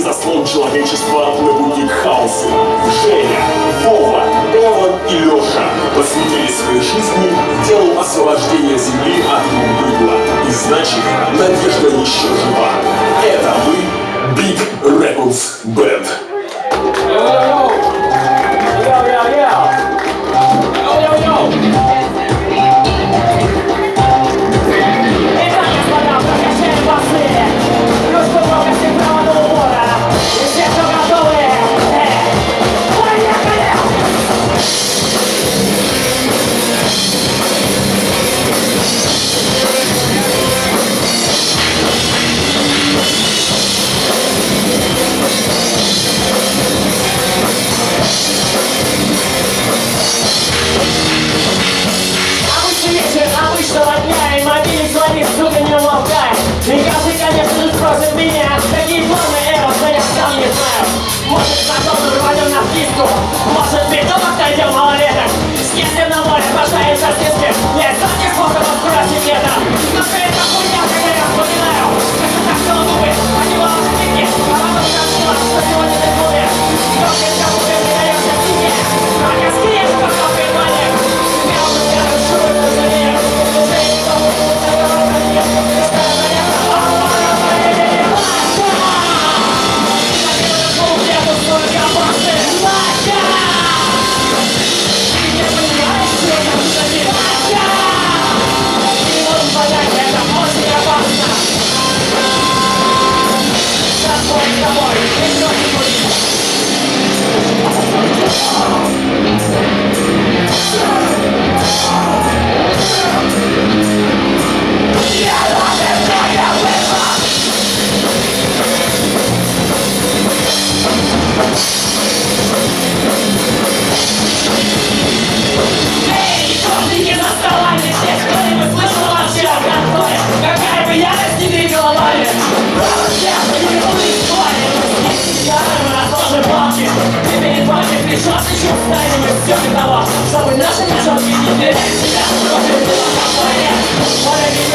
и заслон человечества плывут к хаосу. Женя, Вова, Эва и Леша посвятили свои жизни делу освобождения Земли от быдла. И значит, надежда еще жива. Это мы, Big Rebels Band. головами Тебе не хватит мешок, еще встанем из всех и того Чтобы наши мешочки не теряли себя Против него компания Поле не